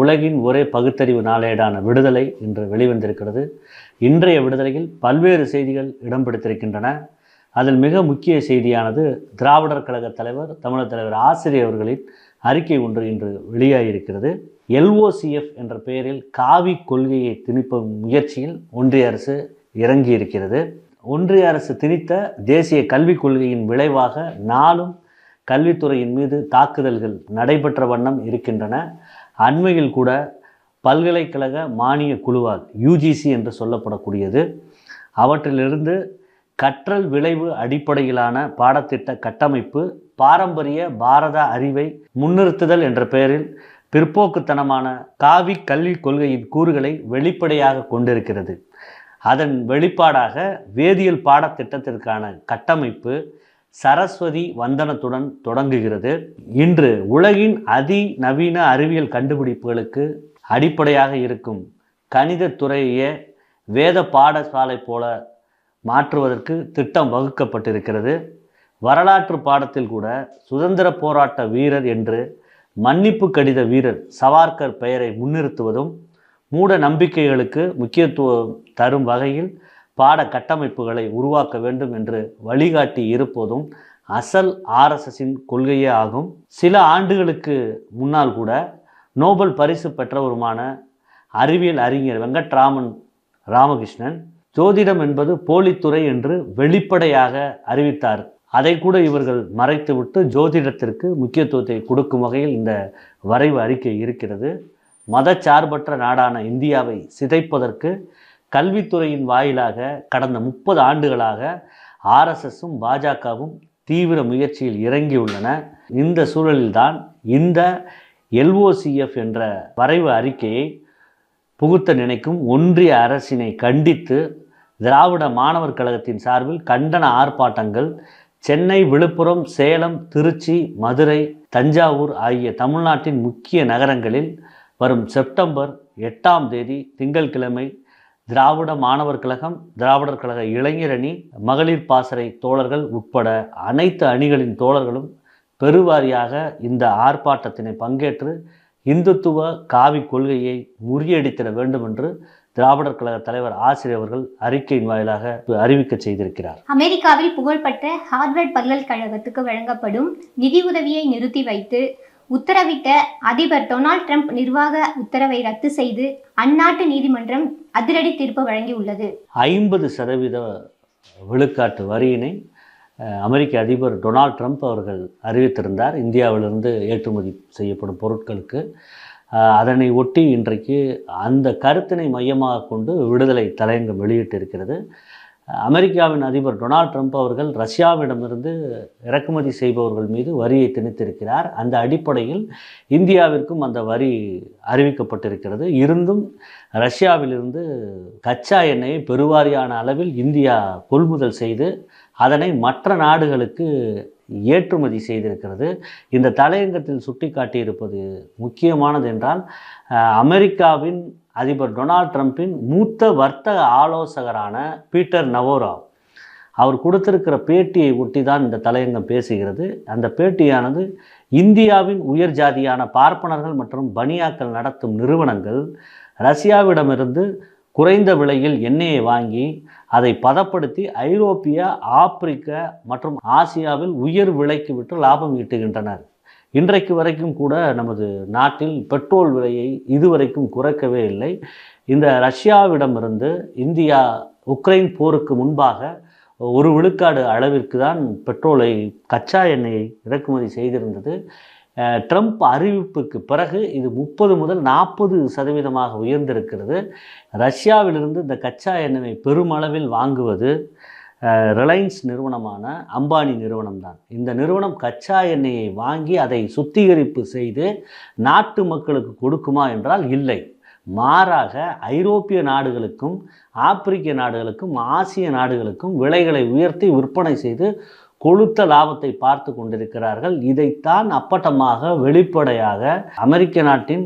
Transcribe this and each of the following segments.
உலகின் ஒரே பகுத்தறிவு நாளேடான விடுதலை இன்று வெளிவந்திருக்கிறது. இன்றைய விடுதலையில் பல்வேறு செய்திகள் இடம் பிடித்திருக்கின்றன அதில் மிக முக்கிய செய்தியானது திராவிடர் கழக தலைவர் தமிழர் தலைவர் ஆசிரியர் அவர்களின் அறிக்கை ஒன்று இன்று வெளியாகியிருக்கிறது. எல்ஓசிஎஃப் என்ற பெயரில் காவி கொள்கையை திணிப்பும் முயற்சியில் ஒன்றிய அரசு இறங்கி இருக்கிறது ஒன்றிய அரசு திணித்த தேசிய கல்விக் கொள்கையின் விளைவாக நாளும் கல்வித்துறையின் மீது தாக்குதல்கள் நடைபெற்ற வண்ணம் இருக்கின்றன. அண்மையில் கூட பல்கலைக்கழக மானிய குழுவால் யூஜிசி என்று சொல்லப்படக்கூடியது. அவற்றிலிருந்து கற்றல் விளைவு அடிப்படையிலான பாடத்திட்ட கட்டமைப்பு பாரம்பரிய பாரத அறிவை முன்னிறுத்துதல் என்ற பெயரில் பிற்போக்குத்தனமான காவி கல்விக் கொள்கையின் கூறுகளை வெளிப்படையாக கொண்டிருக்கிறது. அதன் வெளிப்பாடாக வேதியியல் பாடத்திட்டத்திற்கான கட்டமைப்பு சரஸ்வதி வந்தனத்துடன் தொடங்குகிறது. இன்று உலகின் அதிநவீன அறிவியல் கண்டுபிடிப்புகளுக்கு அடிப்படையாக இருக்கும் கணித துறையே வேத பாடசாலை போல மாற்றுவதற்கு திட்டம் வகுக்கப்பட்டிருக்கிறது. வரலாற்று பாடத்தில் கூட சுதந்திர போராட்ட வீரர் என்று மன்னிப்பு கடித வீரர் சவார்கர் பெயரை முன்னிறுத்துவதும் மூட நம்பிக்கைகளுக்கு முக்கியத்துவம் தரும் வகையில் பாட கட்டமைப்புகளை உருவாக்க வேண்டும் என்று வழிகாட்டி இருப்பதும் அசல் ஆர்எஸ்எஸின் கொள்கையே ஆகும். சில ஆண்டுகளுக்கு முன்னால் கூட நோபல் பரிசு பெற்றவருமான அறிவியல் அறிஞர் வெங்கட்ராமன் ராமகிருஷ்ணன் ஜோதிடம் என்பது போலித்துறை என்று வெளிப்படையாக அறிவித்தார். அதை கூட இவர்கள் மறைத்துவிட்டு ஜோதிடத்திற்கு முக்கியத்துவத்தை கொடுக்கும் வகையில் இந்த வரைவு அறிக்கை இருக்கிறது. மதச்சார்பற்ற நாடான இந்தியாவை சிதைப்பதற்கு கல்வித்துறையின் வாயிலாக கடந்த முப்பது ஆண்டுகளாக ஆர்எஸ்எஸும் பாஜகவும் தீவிர முயற்சியில் இறங்கியுள்ளன. இந்த சூழலில்தான் இந்த எல்ஓசிஎஃப் என்ற வரைவு அறிக்கையை புகுத்த நினைக்கும் ஒன்றிய அரசினை கண்டித்து திராவிட மாணவர் கழகத்தின் சார்பில் கண்டன ஆர்ப்பாட்டங்கள் சென்னை விழுப்புரம் சேலம் திருச்சி மதுரை தஞ்சாவூர் ஆகிய தமிழ்நாட்டின் முக்கிய நகரங்களில் வரும் செப்டம்பர் எட்டாம் தேதி திங்கட்கிழமை திராவிட மாணவர் கழகம் திராவிடர் கழக இளைஞரணி மகளிர் பாசறை தோழர்கள் உட்பட அனைத்து அணிகளின் தோழர்களும் பெருவாரியாக இந்த ஆர்ப்பாட்டத்தினை பங்கேற்று இந்துத்துவ காவி கொள்கையை முறியடித்திட வேண்டும் என்று திராவிடர் கழக தலைவர் ஆசிரியர் அவர்கள் அறிக்கையின் வாயிலாக அறிவிக்க செய்திருக்கிறார். அமெரிக்காவில் புகழ்பெற்ற ஹார்வர்ட் பல்கலைக்கழகத்துக்கு வழங்கப்படும் நிதி உதவியை நிறுத்தி வைத்து உத்தரவிட்ட அதிபர் டொனால்ட் ட்ரம்ப் நிர்வாக உத்தரவை ரத்து செய்து அந்நாட்டு நீதிமன்றம் அதிரடி தீர்ப்பு வழங்கியுள்ளது. ஐம்பது சதவீத விழுக்காட்டு வரியினை அமெரிக்க அதிபர் டொனால்ட் ட்ரம்ப் அவர்கள் அறிவித்திருந்தார். இந்தியாவிலிருந்து ஏற்றுமதி செய்யப்படும் பொருட்களுக்கு. அதனை ஒட்டி இன்றைக்கு அந்த கருத்தினை மையமாக கொண்டு விடுதலை தலையங்கம் வெளியிட்டிருக்கிறது. அமெரிக்காவின் அதிபர் டொனால்ட் ட்ரம்ப் அவர்கள் ரஷ்யாவிடமிருந்து இறக்குமதி செய்பவர்கள் மீது வரியை திணித்திருக்கிறார். அந்த அடிப்படையில் இந்தியாவிற்கும் அந்த வரி அறிவிக்கப்பட்டிருக்கிறது. இருந்தும் ரஷ்யாவிலிருந்து கச்சா எண்ணெயை பெருவாரியான அளவில் இந்தியா கொள்முதல் செய்து அதனை மற்ற நாடுகளுக்கு ஏற்றுமதி செய்திருக்கிறது. இந்த தலையங்கத்தில் சுட்டிக்காட்டியிருப்பது முக்கியமானது என்றால் அமெரிக்காவின் அதிபர் டொனால்ட் ட்ரம்ப்பின் மூத்த வர்த்தக ஆலோசகரான பீட்டர் நவோரா அவர் கொடுத்திருக்கிற பேட்டியை ஒட்டி தான் இந்த தலையங்கம் பேசுகிறது. அந்த பேட்டியானது இந்தியாவின் உயர் ஜாதியான பார்ப்பனர்கள் மற்றும் பனியாக்கள் நடத்தும் நிறுவனங்கள் ரஷ்யாவிடமிருந்து குறைந்த விலையில் எண்ணெயை வாங்கி அதை பதப்படுத்தி ஐரோப்பிய ஆப்பிரிக்க மற்றும் ஆசியாவில் உயர் விலைக்கு விட்டு லாபம் ஈட்டுகின்றனர். இன்றைக்கு வரைக்கும் கூட நமது நாட்டில் பெட்ரோல் விலையை இதுவரைக்கும் குறைக்கவே இல்லை. இந்த ரஷ்யாவிடமிருந்து இந்தியா உக்ரைன் போருக்கு முன்பாக ஒரு விழுக்காடு அளவிற்கு தான் பெட்ரோலை கச்சா எண்ணெயை இறக்குமதி செய்திருந்தது. ட்ரம்ப் அறிவிப்புக்கு பிறகு இது முப்பது முதல் நாற்பது சதவீதமாக உயர்ந்திருக்கிறது. ரஷ்யாவிலிருந்து இந்த கச்சா எண்ணெயை பெருமளவில் வாங்குவது ரிலையன்ஸ் நிறுவனமான அம்பானி நிறுவனம் தான் இந்த நிறுவனம் கச்சா எண்ணெயை வாங்கி அதை சுத்திகரிப்பு செய்து நாட்டு மக்களுக்கு கொடுக்குமா என்றால் இல்லை. மாறாக ஐரோப்பிய நாடுகளுக்கும் ஆப்பிரிக்க நாடுகளுக்கும் ஆசிய நாடுகளுக்கும் விலைகளை உயர்த்தி விற்பனை செய்து கொளுத்த லாபத்தை பார்த்து கொண்டிருக்கிறார்கள். இதைத்தான் அப்பட்டமாக வெளிப்படையாக அமெரிக்க நாட்டின்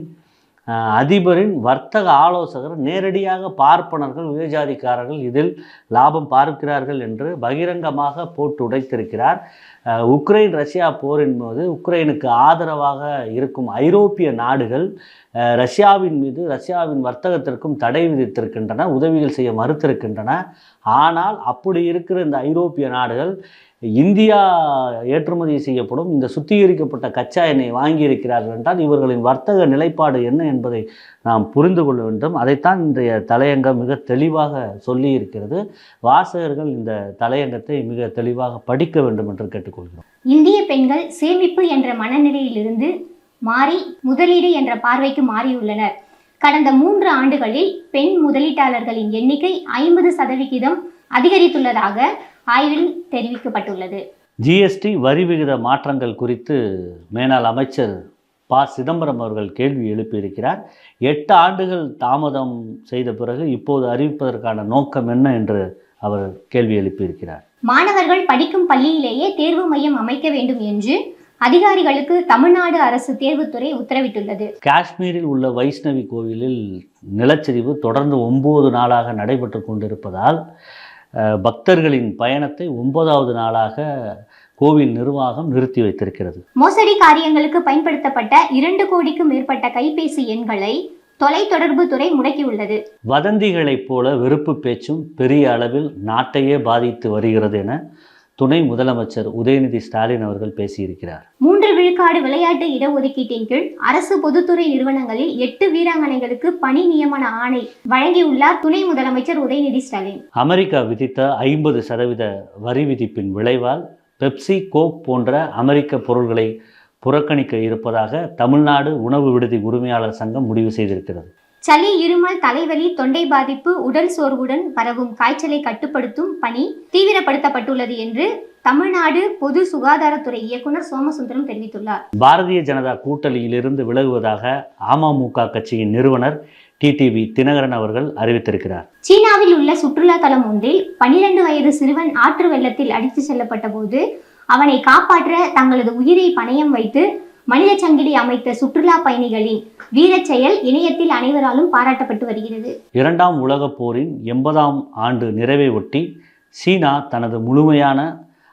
அதிபரின் வர்த்தக ஆலோசகர் நேரடியாக பார்ப்பனர்கள் உயர்ஜாதிக்காரர்கள் இதில் லாபம் பார்க்கிறார்கள் என்று பகிரங்கமாக போட்டு உடைத்திருக்கிறார். உக்ரைன் ரஷ்யா போரின் போது உக்ரைனுக்கு ஆதரவாக இருக்கும் ஐரோப்பிய நாடுகள் ரஷ்யாவின் மீது ரஷ்யாவின் வர்த்தகத்திற்கும் தடை விதித்திருக்கின்றன உதவிகள் செய்ய மறுத்திருக்கின்றன. ஆனால் அப்படி இருக்கிற இந்த ஐரோப்பிய நாடுகள் இந்தியா ஏற்றுமதி செய்யப்படும் இந்த சுத்திகரிக்கப்பட்ட கச்சா எண்ணெய் வாங்கியிருக்கிறார்கள் என்றால் இவர்களின் வர்த்தக நிலைப்பாடு என்ன என்பதை நாம் புரிந்து கொள்ள வேண்டும். அதைத்தான் இன்றைய தலையங்கம் மிக தெளிவாக சொல்லி இருக்கிறது வாசகர்கள் இந்த தலையங்கத்தை மிக தெளிவாக படிக்க வேண்டும் என்று கேட்டுக்கொள்கிறோம். இந்திய பெண்கள் சேமிப்பு என்ற மனநிலையிலிருந்து மாறி முதலீடு என்ற பார்வைக்கு மாறியுள்ளனர். கடந்த மூன்று ஆண்டுகளில் பெண் முதலீட்டாளர்களின் எண்ணிக்கை ஐம்பது சதவிகிதம் அதிகரித்துள்ளதாக ஆய்வில் தெரிவிக்கப்பட்டுள்ளது. ஜிஎஸ்டி வரி விகித மாற்றங்கள் குறித்து மேனாள் அமைச்சர் ப. சிதம்பரம் அவர்கள் கேள்வி எழுப்பியிருக்கிறார். எட்டு ஆண்டுகள் தாமதம் செய்த பிறகு இப்போது அறிவிப்பதற்கான நோக்கம் என்ன என்று அவர் கேள்வி எழுப்பியிருக்கிறார். மாணவர்கள் படிக்கும் பள்ளியிலேயே தேர்வு மையம் அமைக்க வேண்டும் என்று அதிகாரிகளுக்கு தமிழ்நாடு அரசு தேர்வுத்துறை உத்தரவிட்டுள்ளது. காஷ்மீரில் உள்ள வைஷ்ணவி கோவிலில் நிலச்சரிவு தொடர்ந்து ஒன்பது நாளாக நடைபெற்று கொண்டிருப்பதால் பக்தர்களின் பயணத்தை ஒன்பதாவது நாளாக கோவில் நிர்வாகம் நிறுத்தி வைத்திருக்கிறது. மோசடி காரியங்களுக்கு பயன்படுத்தப்பட்ட இரண்டு கோடிக்கும் மேற்பட்ட கைபேசி எண்களை தொலைத்தொடர்பு துறை முடக்கியுள்ளது. வதந்திகளைப் போல வெறுப்பு பேச்சும் பெரிய அளவில் நாட்டையே பாதித்து வருகிறது என துணை முதலமைச்சர் உதயநிதி ஸ்டாலின் அவர்கள் பேசியிருக்கிறார். மூன்று விழுக்காடு விளையாட்டு இடஒதுக்கீட்டின் கீழ் அரசு பொதுத்துறை நிறுவனங்களில் எட்டு வீராங்கனைகளுக்கு பணி நியமன ஆணை வழங்கியுள்ளார் துணை முதலமைச்சர் உதயநிதி ஸ்டாலின். அமெரிக்கா விதித்த ஐம்பது சதவீத வரி விதிப்பின் விளைவால் பெப்சி கோக் போன்ற அமெரிக்க பொருள்களை புறக்கணிக்க இருப்பதாக தமிழ்நாடு உணவு விடுதி உரிமையாளர் சங்கம் முடிவு செய்திருக்கிறது. சளி இருமல் தலைவலி தொண்டை பாதிப்பு உடல் சோர்வுடன் பரவும் காய்ச்சலை கட்டுப்படுத்தும் பணி தீவிரப்படுத்தப்பட்டுள்ளது என்று தமிழ்நாடு பொது சுகாதாரத்துறை இயக்குனர் சோமசுந்தரம் தெரிவித்துள்ளார். பாரதிய ஜனதா கூட்டணியிலிருந்து விலகுவதாக அமமுக கட்சியின் நிறுவனர் டிடிவி தினகரன் அவர்கள் அறிவித்திருக்கிறார். சீனாவில் உள்ள சுற்றுலா தலம் ஒன்றில் பனிரெண்டு வயது சிறுவன் ஆற்று வெள்ளத்தில் அடித்து செல்லப்பட்ட போது அவனை காப்பாற்ற தங்களது உயிரை பணயம் வைத்து மனித சங்கிலி அமைத்த சுற்றுலா பயணிகளின் வீரச் செயல் இணையத்தில் அனைவராலும் பாராட்டப்பட்டு வருகிறது. இரண்டாம் உலகப் போரின் எண்பதாம் ஆண்டு நிறைவை ஒட்டி சீனா தனது முழுமையான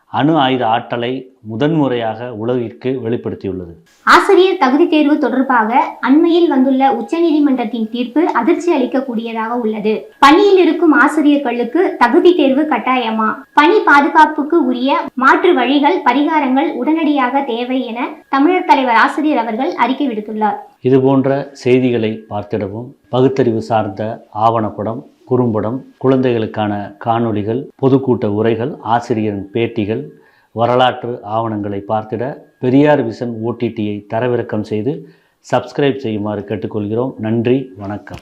அணு ஆயுத ஆற்றலை முதன்முறையாக உலகிற்கு வெளிப்படுத்தியுள்ளது. ஆசிரியர் தகுதி தேர்வு தொடர்பாக அண்மையில் வந்துள்ள உச்சநீதிமன்றத்தின் தீர்ப்பு அதிர்ச்சி அளிக்கக்கூடியதாக உள்ளது. பணியில் இருக்கும் ஆசிரியர்களுக்கு தகுதி தேர்வு கட்டாயமா? பணி பாதுகாப்புக்கு உரிய மாற்று வழிகள் பரிகாரங்கள் உடனடியாக தேவை என தமிழர் தலைவர் ஆசிரியர் அவர்கள் அறிக்கை விடுத்துள்ளார். இது போன்ற செய்திகளை பார்த்திடவும் பகுத்தறிவு சார்ந்த ஆவணப்படம் குறும்படம் குழந்தைகளுக்கான காணொளிகள் பொதுக்கூட்ட உரைகள் ஆசிரியரின் பேட்டிகள் வரலாற்று ஆவணங்களை பார்த்திட பெரியார் விசன் ஓடிடியை தரவிறக்கம் செய்து சப்ஸ்கிரைப் செய்யுமாறு கேட்டுக்கொள்கிறோம். நன்றி வணக்கம்.